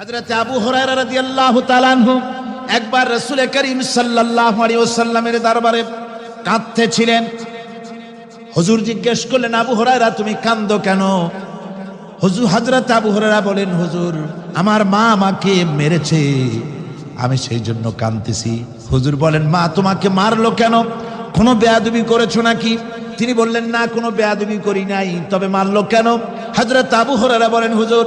হযরত আবু হুরায়রা রাদিয়াল্লাহু তাআলা আনহু একবার রাসূল করিম সাল্লাল্লাহু আলাইহি ওয়াসাল্লামের দরবারে কাঁদতেছিলেন। হুজুর জিজ্ঞেস করলেন, আবু হুরায়রা, তুমি কান্দো কেন? হুজুর হযরত আবু হুরায়রা বলেন, হুজুর, আমার মা আমাকে মেরেছে। আমি সেই জন্য কাঁদতেছি। হুজুর বলেন, মা তোমাকে মারলো কেন? কোনো বেয়াদবি করেছ নাকি? তিনি বললেন, না, কোনো বেয়াদবি করি নাই। তবে মারলো কেন? হযরত আবু হুরায়রা বলেন, হুজুর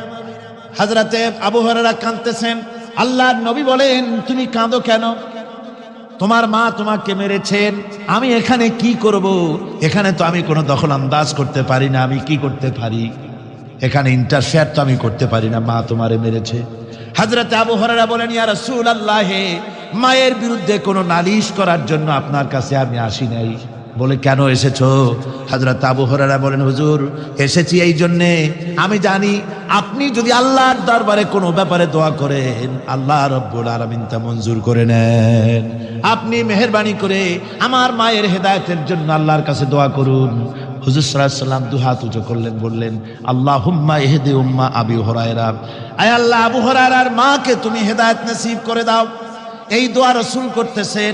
হাজরাতে আবহাওয়ারা কাঁদতেছেন। আল্লাহর নবী বলেন, তুমি কাঁদো কেন? তোমার মা তোমাকে মেরেছেন। আমি এখানে কি করব? এখানে তো আমি কোনো দখল আন্দাজ করতে পারি না। আমি কি করতে পারি? এখানে ইন্টারফেয়ার তো আমি করতে পারি না। মা তোমারে মেরেছে। হাজরাতে আবু হরারা বলেন, ইয়া রাসূল আল্লাহে মায়ের বিরুদ্ধে কোনো নালিশ করার জন্য আপনার কাছে আমি আসি নাই। বলে, কেন এসেছ? হাজরত আবু হরারা বলেন, হুজুর, এসেছি এই জন্যে। আমি জানি আপনি যদি আল্লাহর দরবারে কোনো ব্যাপারে দোয়া করেন, আল্লাহ রব্বুল আলামিন তা মঞ্জুর করে নেন। আপনি মেহরবানি করে আমার মায়ের হেদায়েতের জন্য আল্লাহর কাছে দোয়া করুন। হুজুর সাল্লাম দু হাত উঁচু করলেন, বললেন আল্লাহ হুম্মা এহেদে উম্মা আবি হরায়রা। আয় আল্লাহ, আবু হরায়রার মাকে তুমি হেদায়েত নসিব করে দাও। এই দোয়া রসুল করতেছেন।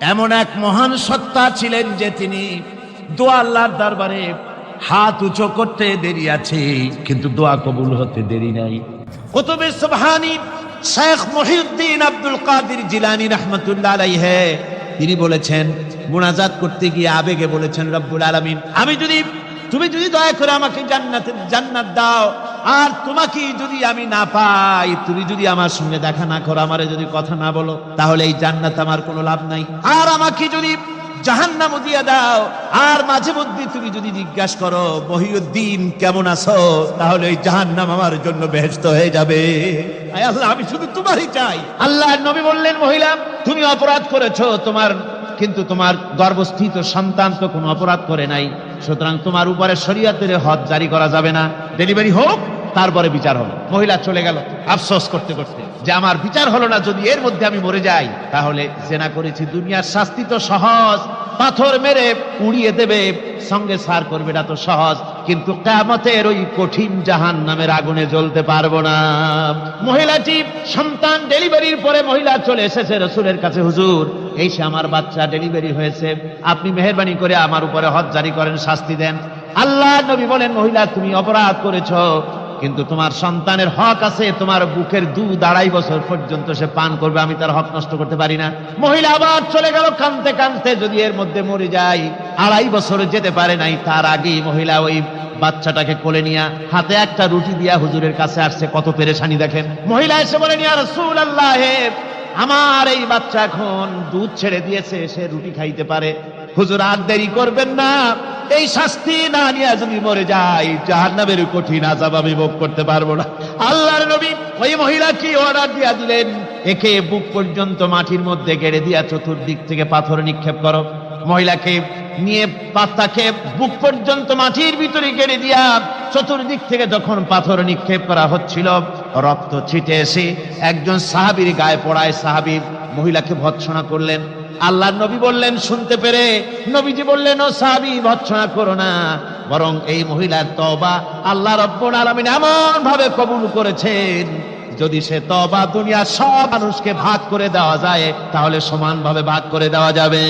এমন এক মহান সত্তা ছিলেন যে তিনি দোয়া আল্লাহর দরবারে হাত উঁচু করতে দেরি আছে, কিন্তু দোয়া কবুল হতে দেরি নাই। কুতুবে সুবহানি শেখ মহিউদ্দিন আব্দুল কাদের জিলানী রহমতুল্লাহ আলাইহে, তিনি বলেছেন, মুনাজাত করতে গিয়ে আবেগে বলেছেন, রব্বুল আলামিন, আমি যদি, তুমি যদি দয়া করে আমাকে জান্নাতের জান্নাত দাও আর তোমাকে যদি আমি না পাই তুমি যদি আমার সঙ্গে দেখা না করো আমারে যদি কথা না বলো তাহলে এই জান্নাত আমার কোনো লাভ নাই। আর আমাকে যদি জাহান্নাম দিয়ে দাও আর মাঝে মধ্যে তুমি যদি জিজ্ঞাসা করো মহিউদ্দিন কেমন আছো? তাহলে এই জাহান্নাম আমার জন্য বেহেস্ত হয়ে যাবে। আল্লাহ, আমি শুধু তোমারই চাই। আল্লাহ নবী বললেন মহিলা তুমি অপরাধ করেছ তোমার কিন্তু তোমার গর্ভস্থিত সন্তান তো কোনো অপরাধ করে নাই। সুতরাং তোমার উপরে শরীয়তের হদ জারি করা যাবে না। ডেলিভারি হোক তারপরে বিচার হলো। মহিলা চলে গেল আফসোস করতে করতে। যে আমার বিচার হলো না, যদি এর মধ্যে আমি মরে যাই, তাহলে জেনা করেছি দুনিয়ার শাস্তি তো সহজ। পাথর মেরে উড়িয়ে দেবে, সঙ্গে সার করবে এটা তো সহজ। কিন্তু কেমতের ওই কঠিন জাহান নামের আগুনে জ্বলতে পারব না। মহিলাটি সন্তান ডেলিভারির পরে মহিলা চলে এসেছে রসুলের কাছে, হুজুর, এই সে আমার বাচ্চা ডেলিভারি হয়েছে। আপনি মেহরবানি করে আমার উপরে হজ জারি করেন, শাস্তি দেন। আল্লাহ নবী বলেন, মহিলা, তুমি অপরাধ করেছ। কিন্তু তোমার সন্তানের হক আছে, তোমার বুকের দুধ আড়াই বছর পর্যন্ত সে পান করবে, আমি তার হক নষ্ট করতে পারি না। মহিলা আবার চলে গেল কানতে কানতে যদি এর মধ্যে মরে যায়, আড়াই বছর যেতে পারে নাই, তার আগেই মহিলা ওই বাচ্চাটাকে কোলে নিয়ে হাতে একটা রুটি দিয়া হুজুরের কাছে আসছে, কত পেরেশানি দেখেন। মহিলা এসে বলে নিয়া রসুল আল্লাহ আমার এই বাচ্চা এখন দুধ ছেড়ে দিয়েছে, সে রুটি খাইতে পারে। হুজুর, আর দেরি করবেন না এই শাস্তি না নিয়ে যদি মরে যাই, জাহান্নামের কঠিন আজাব আমি ভোগ করতে পারব না। আল্লাহর নবী ওই মহিলা কি অর্ডার দিয়া দিলেন? একে বুক পর্যন্ত মাটির মধ্যে গেড়ে দিয়া চতুর্দিক থেকে পাথর নিক্ষেপ করো। মহিলাকে নিয়ে পাত্তাকে বুক পর্যন্ত মাটির ভিতরে গেড়ে দিয়া চতুর্দিক থেকে যখন পাথর নিক্ষেপ করা হচ্ছিল, রক্ত ছিটে এসে একজন সাহাবীর গায়ে পড়ায়। সাহাবী মহিলাকে ভৎসনা করলেন। আল্লাহ নবী বললেন, শুনতে পেরে? নবীজি বললেন, ও সাবি ভৎসনা করো না। বরং এই মহিলার তবা আল্লাহ রব্বুল আলমিন এমন ভাবে কবুল করেছেন, যদি সে তবা দুনিয়া সব মানুষকে ভাগ করে দেওয়া যায়, তাহলে সমানভাবে ভাগ করে দেওয়া যাবে।